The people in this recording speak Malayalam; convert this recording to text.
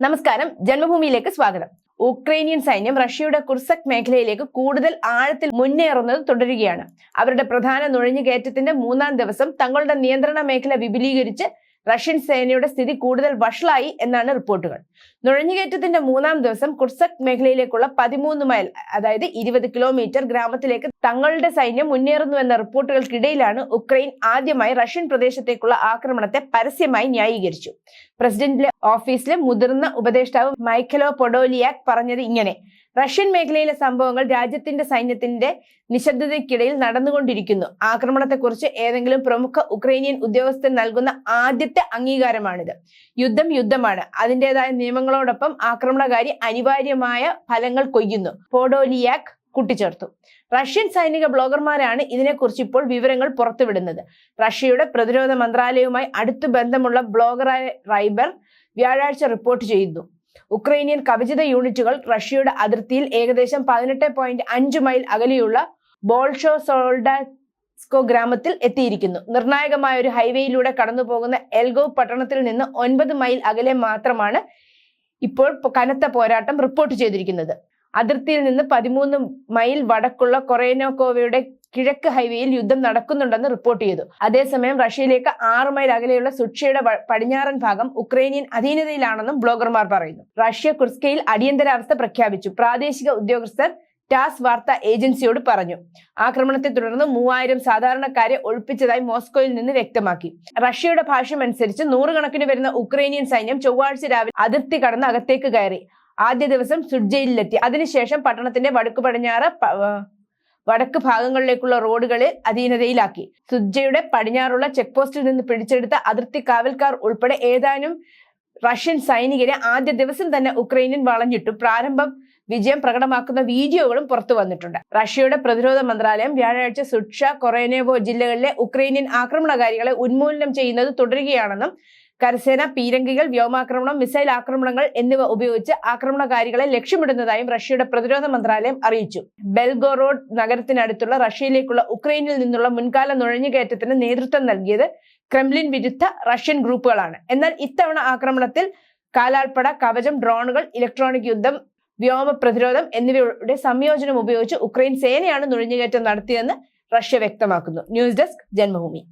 നമസ്കാരം. ജന്മഭൂമിയിലേക്ക് സ്വാഗതം. ഉക്രൈനിയൻ സൈന്യം റഷ്യയുടെ കുർസക് മേഖലയിലേക്ക് കൂടുതൽ ആഴത്തിൽ മുന്നേറുന്നത് തുടരുകയാണ്. അവരുടെ പ്രധാന നുഴഞ്ഞുകയറ്റത്തിന്റെ മൂന്നാം ദിവസം തങ്ങളുടെ നിയന്ത്രണ മേഖല വിപുലീകരിച്ച് റഷ്യൻ സേനയുടെ സ്ഥിതി കൂടുതൽ വഷളായി എന്നാണ് റിപ്പോർട്ടുകൾ. നുഴഞ്ഞുകയറ്റത്തിന്റെ മൂന്നാം ദിവസം കുർസക് മേഖലയിലേക്കുള്ള പതിമൂന്ന് മൈൽ അതായത് ഇരുപത് കിലോമീറ്റർ ഗ്രാമത്തിലേക്ക് തങ്ങളുടെ സൈന്യം മുന്നേറുന്നുവെന്ന റിപ്പോർട്ടുകൾക്കിടയിലാണ് ഉക്രൈൻ ആദ്യമായി റഷ്യൻ പ്രദേശത്തേക്കുള്ള ആക്രമണത്തെ പരസ്യമായി ന്യായീകരിച്ചു. പ്രസിഡന്റിലെ ഓഫീസിലെ മുതിർന്ന ഉപദേഷ്ടാവ് മൈക്കലോ പൊഡോലിയാക് പറഞ്ഞത് ഇങ്ങനെ റഷ്യൻ മേഖലയിലെ സംഭവങ്ങൾ രാജ്യത്തിന്റെ സൈന്യത്തിന്റെ നിശബ്ദതയ്ക്കിടയിൽ നടന്നുകൊണ്ടിരിക്കുന്നു. ആക്രമണത്തെക്കുറിച്ച് ഏതെങ്കിലും പ്രമുഖ ഉക്രൈനിയൻ ഉദ്യോഗസ്ഥൻ നൽകുന്ന ആദ്യത്തെ അംഗീകാരമാണിത്. യുദ്ധം യുദ്ധമാണ്. അതിന്റെതായ നിയമങ്ങളോടൊപ്പം ആക്രമണകാരി അനിവാര്യമായ ഫലങ്ങൾ കൊയ്യുന്നു. പോഡോലിയാക് കൂട്ടിച്ചേർത്തു. റഷ്യൻ സൈനിക ബ്ലോഗർമാരാണ് ഇതിനെക്കുറിച്ച് ഇപ്പോൾ വിവരങ്ങൾ പുറത്തുവിടുന്നത്. റഷ്യയുടെ പ്രതിരോധ മന്ത്രാലയവുമായി അടുത്തു ബന്ധമുള്ള ബ്ലോഗറായ റൈബർ വ്യാഴാഴ്ച റിപ്പോർട്ട് ചെയ്യുന്നു. ഉക്രൈനിയൻ കവചിത യൂണിറ്റുകൾ റഷ്യയുടെ അതിർത്തിയിൽ ഏകദേശം പതിനെട്ട് പോയിന്റ് അഞ്ച് മൈൽ അകലെയുള്ള ബോൾഷോ സോൾഡാസ്കോ ഗ്രാമത്തിൽ എത്തിയിരിക്കുന്നു. നിർണായകമായ ഒരു ഹൈവേയിലൂടെ കടന്നുപോകുന്ന എൽഗോ പട്ടണത്തിൽ നിന്ന് ഒൻപത് മൈൽ അകലെ മാത്രമാണ് ഇപ്പോൾ കനത്ത പോരാട്ടം റിപ്പോർട്ട് ചെയ്തിരിക്കുന്നത്. അതിർത്തിയിൽ നിന്ന് പതിമൂന്ന് മൈൽ വടക്കുള്ള കൊറേനോക്കോവയുടെ കിഴക്ക് ഹൈവേയിൽ യുദ്ധം നടക്കുന്നുണ്ടെന്ന് റിപ്പോർട്ട് ചെയ്തു. അതേസമയം റഷ്യയിലേക്ക് ആറ് മൈൽ അകലെയുള്ള സുക്ഷയുടെ പടിഞ്ഞാറൻ ഭാഗം ഉക്രൈനിയൻ അധീനതയിലാണെന്നും ബ്ലോഗർമാർ പറയുന്നു. റഷ്യ കുർസ്കയിൽ അടിയന്തരാവസ്ഥ പ്രഖ്യാപിച്ചു. പ്രാദേശിക ഉദ്യോഗസ്ഥർ ടാസ് വാർത്താ ഏജൻസിയോട് പറഞ്ഞു. ആക്രമണത്തെ തുടർന്ന് മൂവായിരം സാധാരണക്കാരെ ഒഴിപ്പിച്ചതായി മോസ്കോയിൽ നിന്ന് വ്യക്തമാക്കി. റഷ്യയുടെ ഭാഷ്യമനുസരിച്ച് നൂറുകണക്കിന് വരുന്ന ഉക്രൈനിയൻ സൈന്യം ചൊവ്വാഴ്ച രാവിലെ അതിർത്തി കടന്ന് അകത്തേക്ക് കയറി. ആദ്യ ദിവസം സുഡ്ജയിലെത്തി. അതിനുശേഷം പട്ടണത്തിന്റെ വടക്കു പടിഞ്ഞാറ് വടക്ക് ഭാഗങ്ങളിലേക്കുള്ള റോഡുകളെ അധീനതയിലാക്കി. സുജയുടെ പടിഞ്ഞാറുള്ള ചെക്ക് പോസ്റ്റിൽ നിന്ന് പിടിച്ചെടുത്ത അതിർത്തി കാവൽക്കാർ ഉൾപ്പെടെ ഏതാനും റഷ്യൻ സൈനികരെ ആദ്യ ദിവസം തന്നെ ഉക്രൈനിൽ വളഞ്ഞിട്ടു പ്രാരംഭം വിജയം പ്രകടമാക്കുന്ന വീഡിയോകളും പുറത്തു വന്നിട്ടുണ്ട്. റഷ്യയുടെ പ്രതിരോധ മന്ത്രാലയം വ്യാഴാഴ്ച സുക്ഷ കൊറേനേവോ ജില്ലകളിലെ ഉക്രൈനിയൻ ആക്രമണകാരികളെ ഉന്മൂലനം ചെയ്യുന്നത് തുടരുകയാണെന്നും കരസേന പീരങ്കികൾ വ്യോമാക്രമണം മിസൈൽ ആക്രമണങ്ങൾ എന്നിവ ഉപയോഗിച്ച് ആക്രമണകാരികളെ ലക്ഷ്യമിടുന്നതായും റഷ്യയുടെ പ്രതിരോധ മന്ത്രാലയം അറിയിച്ചു. ബെൽഗോറോഡ് നഗരത്തിനടുത്തുള്ള റഷ്യയിലേക്കുള്ള ഉക്രൈനിൽ നിന്നുള്ള മുൻകാല നുഴഞ്ഞുകയറ്റത്തിന് നേതൃത്വം നൽകിയത് ക്രെംലിൻ വിരുദ്ധ റഷ്യൻ ഗ്രൂപ്പുകളാണ്. എന്നാൽ ഇത്തവണ ആക്രമണത്തിൽ കാലാൾപ്പട കവചം ഡ്രോണുകൾ ഇലക്ട്രോണിക് യുദ്ധം വ്യോമ പ്രതിരോധം എന്നിവയുടെ സംയോജനം ഉപയോഗിച്ച് ഉക്രൈൻ സേനയാണ് നുഴഞ്ഞുകയറ്റം നടത്തിയതെന്ന് റഷ്യ വ്യക്തമാക്കുന്നു. News desk Janmabhumi.